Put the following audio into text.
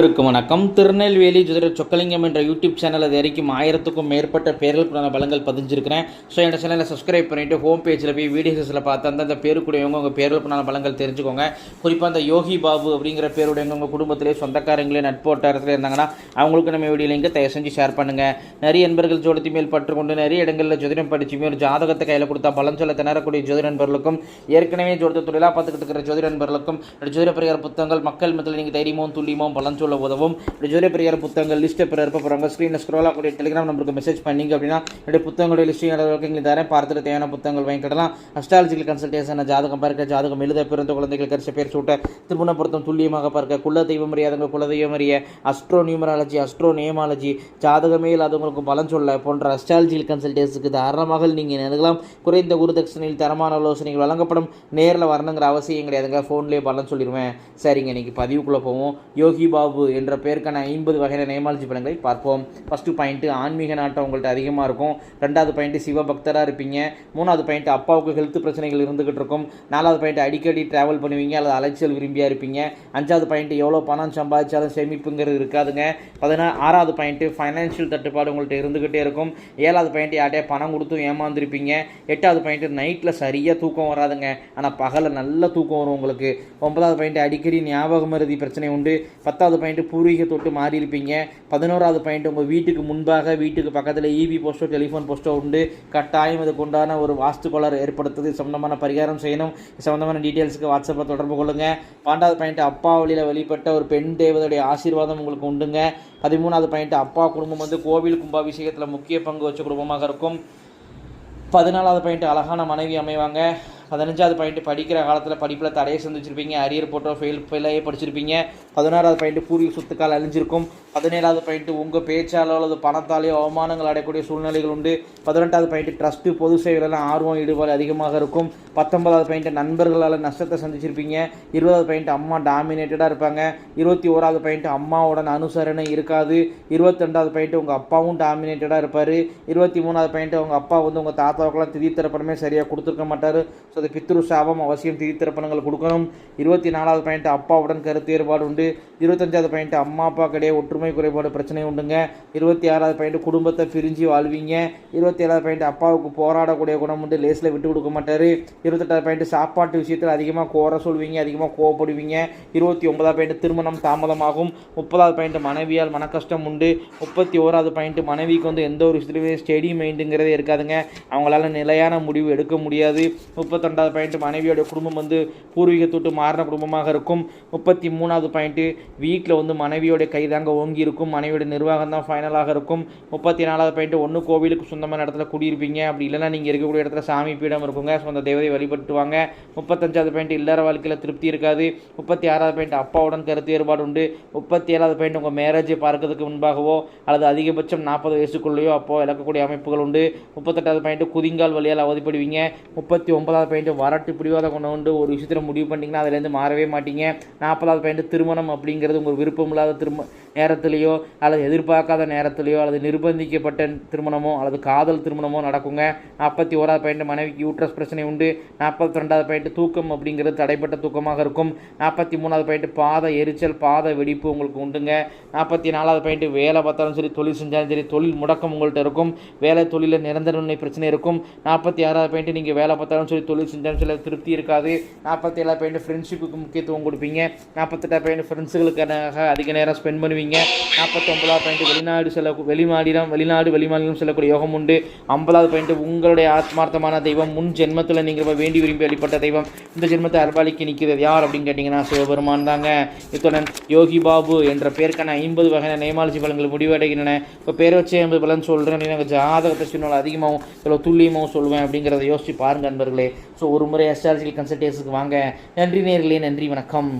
இருக்கும். வணக்கம். திருநெல்வேலி ஜோதிட சொக்கலிங்கம் என்ற யூடியூப் சேனல் அது வரைக்கும் ஆயிரத்துக்கும் மேற்பட்ட பேர்களுக்கான பலங்கள் பதிஞ்சிருக்கிறேன். ஸோ என்னோட சேனலை சப்ஸ்கிரைப் பண்ணிவிட்டு ஹோம் பேஜில் போய் வீடியோஸில் பார்த்து அந்தந்த பேருக்குடையவங்க உங்கள் பேர்களுக்கான பலங்கள் தெரிஞ்சுக்கோங்க. குறிப்பாக அந்த யோகி பாபு அப்படிங்கிற பேருடையவங்க உங்கள் குடும்பத்திலே சொந்தக்காரங்களே நட்போட்டாரத்தில் இருந்தாங்கன்னா அவங்களுக்கு நம்ம வீடியோ லிங்க் தயவு செஞ்சு ஷேர் பண்ணுங்கள் நிறைய நண்பர்கள் ஜோடத்தி மேல் பற்று கொண்டு நிறைய இடங்களில் ஜோதிடம் படிச்சுமே ஒரு ஜாதகத்தை கையில் கொடுத்தா பலன் சொல்ல திணறக்கூடிய ஜோதி நண்பர்களுக்கும் ஏற்கனவே ஜோதிட தொழிலாக பார்த்துக்கிட்டு இருக்கிற ஜோதி நண்பர்களுக்கும் ஜோதிட பரிகார புத்தகங்கள் மக்கள் மத்தியில் நீங்கள் தைரியமும் துல்லியமும் பலன் சொல்ல உதவும். ஜூலை பெரியார் புத்தகங்கள் லிஸ்ட்டை பிற இருப்ப போகிறாங்க ஸ்க்ரீனில் ஸ்க்ரோல் ஆகக்கூடிய டெலிகிராம் நம்பருக்கு மெசேஜ் பண்ணீங்க அப்படின்னா என்னுடைய புத்தகங்களுடைய லிஸ்ட்டு அளவுக்கு எங்களுக்கு தரேன். பார்த்துட்டு தேவையான புத்தகங்கள் வாங்கிக்கிடலாம் அஸ்ட்ராலஜிக்கல் கன்சல்டேஷன் ஜாதகம் பார்க்க ஜாதகம் எழுத பிறந்த குழந்தைகள் கரிச பேர் சூட்ட திருமண பொருத்தம் துல்லியமாக பார்க்க குல தெய்வம் அறியாதவங்க குல தெய்வம் அறிய அஸ்ட்ரோ நியூமராலஜி அஸ்ட்ரோ நேமாலஜி ஜாதகமே இல்லாதவங்களுக்கு பலன் சொல்ல போன்ற அஸ்ட்ராலஜிக்கல் கன்சல்டேஷனுக்கு தாராளமாக நீங்கள் நினைக்கலாம் குறைந்த குருதட்சணையில் தரமான ஆலோசனைகள் வழங்கப்படும். நேரில் வரணுங்கிற அவசியம் கிடையாதுங்க. ஃபோன்லேயே பலன் சொல்லிடுவேன் சரிங்க இன்னைக்கு பதிவுக்குள்ளே போவோம். யோகி பாபு என்ற பெயருக்கான ஐம்பது வகையான நேமாலஜி பலன்களை பார்ப்போம். ஃபஸ்ட்டு பாயிண்ட்டு ஆன்மீக நாட்டம் உங்கள்கிட்ட அதிகமாக இருக்கும். ரெண்டாவது பாயிண்ட்டு சிவபக்தராக இருப்பீங்க. மூணாவது பாயிண்ட் அப்பாவுக்கு ஹெல்த் பிரச்சனைகள் இருந்துகிட்டு இருக்கும். நாலாவது பாயிண்ட் அடிக்கடி ட்ராவல் பண்ணுவீங்க அல்லது அலைச்சல் விரும்பியாக இருப்பீங்க. அஞ்சாவது பாயிண்ட் எவ்வளோ பணம் சம்பாதிச்சாலும் சேமிப்புங்கிறது இருக்காதுங்க. பதினா ஆறாவது பாயிண்ட்டு ஃபைனான்ஷியல் தட்டுப்பாடு உங்கள்கிட்ட இருந்துக்கிட்டே இருக்கும். ஏழாவது பாயிண்ட் யார்ட்டே பணம் கொடுத்தும் ஏமாந்துருப்பீங்க. எட்டாவது பாயிண்ட்டு நைட்டில் சரியாக தூக்கம் வராதுங்க. ஆனால் பகலில் நல்ல தூக்கம் வரும் உங்களுக்கு. ஒன்பதாவது பாயிண்ட் அடிக்கடி ஞாபகம் மருதி பிரச்சனை உண்டு. பத்தாவது பாயிண்ட் பூர்வீக தொட்டு மாறி இருப்பீங்க. பதினோராவது பாயிண்ட் உங்கள் வீட்டுக்கு முன்பாக வீட்டுக்கு பக்கத்தில் இபி போஸ்டோ டெலிஃபோன் போஸ்ட்டோ உண்டு. கட்டாயம் இதுக்குண்டான ஒரு வாஸ்து கோளாறு ஏற்படுத்துறது சம்மந்தமான பரிகாரம் செய்யணும். சம்மந்தமான டீட்டெயில்ஸுக்கு வாட்ஸ்அப்பில் தொடர்பு கொள்ளுங்கள் பன்னெண்டாவது பாயிண்ட் அப்பா வழியில் வெளிப்பட்ட ஒரு பெண் தேவதையுடைய ஆசீர்வாதம் உங்களுக்கு உண்டுங்க. பதிமூணாவது பாயிண்ட் அப்பா குடும்பம் வந்து கோவில் கும்பாபிஷேகத்தில் முக்கிய பங்கு வச்ச குடும்பமாக இருக்கும். பதினாலாவது பாயிண்ட் அழகான மனைவி அமைவாங்க. பதினஞ்சாவது பாயிண்ட் படிக்கிற காலத்தில் படிப்பில் தடையை சந்திச்சிருப்பீங்க. அரியர் போட்டோ ஃபெயில் ஃபெயிலாகி படிச்சிருப்பீங்க. பதினாறாவது பாயிண்ட் பூர்வீக சொத்துக்கால் அழிஞ்சிருக்கும். பதினேழாவது பாயிண்ட் உங்கள் பேச்சாலோ அல்லது பணத்தாலேயோ அவமானங்கள் அடையக்கூடிய சூழ்நிலைகள் உண்டு. பதினெட்டாவது பாயிண்ட் ட்ரஸ்ட்டு பொது சேவையிலலாம் ஆர்வம் ஈடுபாடு அதிகமாக இருக்கும். பத்தொன்பதாவது பாயிண்ட் நண்பர்களால் நஷ்டத்தை சந்திச்சிருப்பீங்க. இருபதாவது பாயிண்ட் அம்மா டாமினேட்டடாக இருப்பாங்க. இருபத்தி ஓராவது பாயிண்ட் அம்மாவோட அனுசரணை இருக்காது. இருபத்தி ரெண்டாவது பாயிண்ட் உங்கள் அப்பாவும் டாமினேட்டடாக இருப்பார். இருபத்தி மூணாவது பாயிண்ட் உங்கள் அப்பா வந்து உங்கள் தாத்தாவுக்கெல்லாம் திதி திறப்பணமே சரியாக கொடுத்துருக்க மாட்டார். ஸோ அது பித்ரு சாபம் அவசியம் திருத்திருப்பணங்கள் கொடுக்கணும். இருபத்தி நாலாவது பாயிண்ட் அப்பாவுடன் கருத்து ஏற்பாடு உண்டு. இருபத்தஞ்சாவது பாயிண்ட் அம்மா அப்பா கிடையாது ஒற்றுமை குறைபாடு பிரச்சனை உண்டுங்க. இருபத்தி ஆறாவது பாயிண்ட் குடும்பத்தை பிரிஞ்சு வாழ்வீங்க. இருபத்தி ஏழாவது பாயிண்ட் அப்பாவுக்கு போராடக்கூடிய குணம் உண்டு. லேஸில் விட்டு கொடுக்க மாட்டார். இருபத்தெட்டாவது பாயிண்ட் சாப்பாட்டு விஷயத்தில் அதிகமாக கோர சொல்வீங்க அதிகமாக கோவப்படுவீங்க. இருபத்தி ஒன்பதாவது பாயிண்ட் திருமணம் தாமதமாகும். முப்பதாவது பாயிண்ட் மனைவியால் மனக்கஷ்டம் உண்டு. முப்பத்தி ஓராவது பாயிண்ட் மனைவிக்கு வந்து எந்த ஒரு விஷயத்துலையுமே ஸ்டெடி மைண்டுங்கிறதே இருக்காதுங்க. அவங்களால நிலையான முடிவு எடுக்க முடியாது. ரெண்டாவது பாயிண்ட் மனைவியோட குடும்பம் வந்து பூர்வீகத்தொட்டு மாறின குடும்பமாக இருக்கும். முப்பத்தி மூணாவது பாயிண்ட்டு வீட்டில் வந்து மனைவியோட கை தாங்க ஓங்கி இருக்கும். மனைவியோட நிர்வாகம் தான் ஃபைனலாக இருக்கும். முப்பத்தி நாலாவது பாயிண்ட் ஒன்று கோவிலுக்கு சொந்தமான இடத்துல குடியிருப்பீங்க. அப்படி இல்லைன்னா நீங்கள் இருக்கக்கூடிய இடத்துல சாமி பீடம் இருக்குங்க. ஸோ அந்த தேவதை வழிபட்டுவாங்க. முப்பத்தஞ்சாவது பாயிண்ட் இல்லற வாழ்க்கையில் திருப்தி இருக்காது. முப்பத்தி ஆறாவது பாயிண்ட் அப்பாவுடன் கருத்து வேறுபாடு உண்டு. முப்பத்தி ஏழாவது பாயிண்ட் உங்கள் மேரேஜை பார்க்கறதுக்கு முன்பாகவோ அல்லது அதிகபட்சம் நாற்பது வயசுக்குள்ளேயோ அப்போ இழக்கக்கூடிய அமைப்புகள் உண்டு. முப்பத்தெட்டாவது பாயிண்ட் குதிங்கால் வழியால் அவதிப்படுவீங்க. முப்பத்தி ஒன்பதாவது பாயிண்ட் வரட்டு பிடிவாத கொண்டு வந்து ஒரு விஷயத்தில் முடிவு பண்ணிங்கன்னா அதுலேருந்து மாறவே மாட்டீங்க. நாற்பதாவது பாயிண்ட் திருமணம் அப்படிங்கிறது உங்களுக்கு விருப்பமில்லாத திரும்ப நேரத்திலேயோ அல்லது எதிர்பார்க்காத நேரத்திலேயோ அல்லது நிர்பந்திக்கப்பட்ட திருமணமோ அல்லது காதல் திருமணமோ நடக்குங்க. நாற்பத்தி ஓராவது பாயிண்ட் மனைவிக்கு யூட்ரஸ் பிரச்சனை உண்டு. நாற்பத்தி ரெண்டாவது பாயிண்ட் தூக்கம் அப்படிங்கிறது தடைப்பட்ட தூக்கமாக இருக்கும். நாற்பத்தி மூணாவது பாயிண்ட் பாத எரிச்சல் பாத வெடிப்பு உங்களுக்கு உண்டுங்க. நாற்பத்தி நாலாவது பாயிண்ட் வேலை பார்த்தாலும் சரி தொழில் செஞ்சாலும் சரி தொழில் முடக்கம் உங்கள்கிட்ட இருக்கும். வேலை தொழிலில் நிரந்தரநிலை பிரச்சனை இருக்கும். நாற்பத்தி ஆறாவது பாயிண்ட் நீங்கள் வேலை பார்த்தாலும் சரி தொழில் செஞ்சாலும் சில திருப்தி இருக்காது. நாற்பத்தி ஏழாவது பாயிண்ட் ஃப்ரெண்ட்ஷிப்புக்கு முக்கியத்துவம் கொடுப்பீங்க. நாற்பத்தெட்டாவது பாயிண்ட் ஃப்ரெண்ட்ஸுகளுக்காக அதிக நேரம் ஸ்பெண்ட் பண்ணுவீங்க. நாற்பத்தொம்பதாவது பாயிண்ட் வெளிநாடு செல்ல வெளிமாநிலம் வெளிநாடு வெளிமாநிலம் செல்லக்கூடிய யோகம் உண்டு. ஐம்பதாவது பாயிண்ட் உங்களுடைய ஆத்மார்த்தமான தெய்வம். முன் ஜென்மத்தில் நீங்கள் ரொம்ப வேண்டி விரும்பி வழிபட்ட தெய்வம். இந்த ஜென்மத்தை அர்பாலிக்கு நிற்கிறது யார் அப்படின்னு கேட்டிங்கன்னா சிவபெருமான் தாங்க. இத்துடன் யோகி பாபு என்ற பேருக்கான ஐம்பது வகையான நேமாலஜி பலன்கள் முடிவடைகின்றன. இப்போ பேர் வச்சு ஐம்பது பலன் சொல்கிறேன் எனக்கு ஜாதகத்தை சொன்னால் அதிகமாகவும் இவ்வளோ துல்லியமாகவும் சொல்லுவேன் அப்படிங்கிறத யோசிச்சு பாருங்கள் நண்பர்களே. ஸோ ஒரு முறை அஸ்ட்ராலஜிக்கல் கன்சல்டேஷனுக்கு வாங்க. நன்றி நேர்களே நன்றி வணக்கம்.